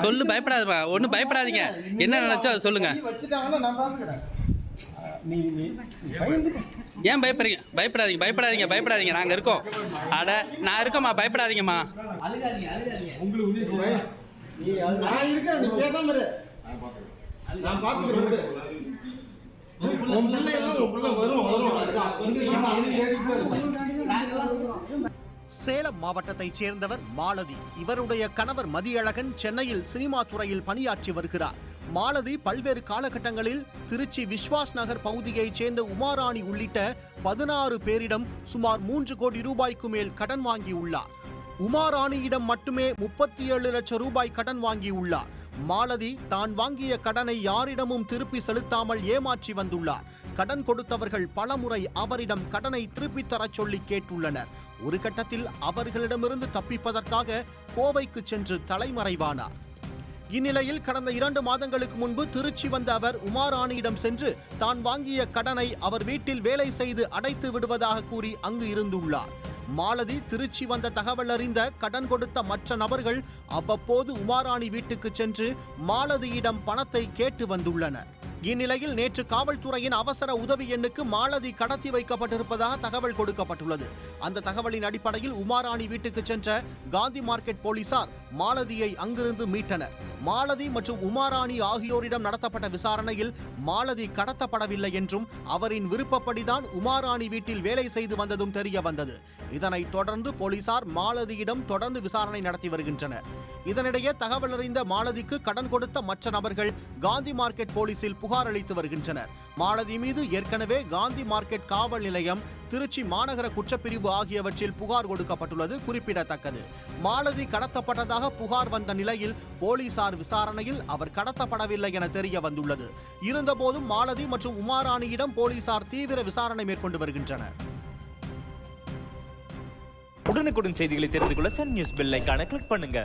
சொல்லு. பயப்படாதப்பா. ஒன்றும் பயப்படாதீங்க. என்ன நினைச்சோ அதை சொல்லுங்க. ஏன் பயப்படுறீங்க? பயப்படாதீங்க பயப்படாதீங்க பயப்படாதீங்க. நாங்கள் இருக்கோம். அட நான் இருக்கோம்மா பயப்படாதீங்கம்மா. வரும் வரும். சேலம் மாவட்டத்தைச் சேர்ந்தவர் மாலதி. இவருடைய கணவர் மதியழகன் சென்னையில் சினிமா துறையில் பணியாற்றி வருகிறார். மாலதி பல்வேறு காலகட்டங்களில் திருச்சி விஸ்வாஸ் நகர் பகுதியைச் சேர்ந்த உமாராணி உள்ளிட்ட பதினாறு பேரிடம் சுமார் மூன்று கோடி ரூபாய்க்கு மேல் கடன் வாங்கியுள்ளார். உமாராணியிடம் மட்டுமே முப்பத்தி ஏழு லட்சம் ரூபாய் கடன் வாங்கியுள்ளார். மாலதி தான் வாங்கிய கடனை யாரிடமும் திருப்பி செலுத்தாமல் ஏமாற்றி வந்துள்ளார். கடன் கொடுத்தவர்கள் பலமுறை அவரிடம் கடனை திருப்பித் தரச் சொல்லி கேட்டுள்ளனர். ஒரு கட்டத்தில் அவர்களிடமிருந்து தப்பிப்பதற்காக கோவைக்கு சென்று தலைமறைவானார். இந்நிலையில் கடந்த இரண்டு மாதங்களுக்கு முன்பு திருச்சி வந்த அவர் உமாராணியிடம் சென்று தான் வாங்கிய கடனை அவர் வீட்டில் வேலை செய்து அடைத்து விடுவதாக கூறி அங்கு இருந்துள்ளார். மாலதி திருச்சி வந்த தகவல் அறிந்த கடன் கொடுத்த மற்ற நபர்கள் அவ்வப்போது உமாராணி வீட்டுக்கு சென்று மாலதியிடம் பணத்தை கேட்டு வந்துள்ளனர். இந்நிலையில் நேற்று காவல்துறையின் அவசர உதவி எண்ணுக்கு மாலதி கடத்தி வைக்கப்பட்டிருப்பதாக தகவல் கொடுக்கப்பட்டுள்ளது. அந்த தகவலின் அடிப்படையில் உமாராணி வீட்டுக்கு சென்ற காந்தி மார்க்கெட் போலீசார் மாலதியை அங்கிருந்து மீட்டனர். மாலதி மற்றும் உமாராணி ஆகியோரிடம் நடத்தப்பட்ட விசாரணையில் மாலதி கடத்தப்படவில்லை என்றும் அவரின் விருப்பப்படிதான் உமாராணி வீட்டில் வேலை செய்து வந்ததும் தெரிய வந்தது. இதனைத் தொடர்ந்து போலீசார் மாலதியிடம் தொடர்ந்து விசாரணை நடத்தி வருகின்றனர். இதனிடையே தகவல் அறிந்த மாலதிக்கு கடன் கொடுத்த மற்ற நபர்கள் காந்தி மார்க்கெட் போலீசில் புகார் புகார் அளித்து வருகின்றனர். மாலதி மீது ஏற்கனவே காந்தி மார்க்கெட் காவல் நிலையம் திருச்சி மாநகர குற்றப்பிரிவு ஆகியவற்றில் புகார் கொடுக்கப்பட்டுள்ளது குறிப்பிடத்தக்கது. மாலதி கடத்தப்பட்டதாக புகார் வந்த நிலையில் போலீசார் விசாரணையில் அவர் கடத்தப்படவில்லை என தெரிய வந்துள்ளது. இருந்தபோதும் மாலதி மற்றும் உமாராணியிடம் போலீசார் தீவிர விசாரணை மேற்கொண்டு வருகின்றனர். உடனுக்குடன் செய்திகளை தெரிந்து கொள்ள சன் நியூஸ் பெல் ஐகானை கிளிக் பண்ணுங்க.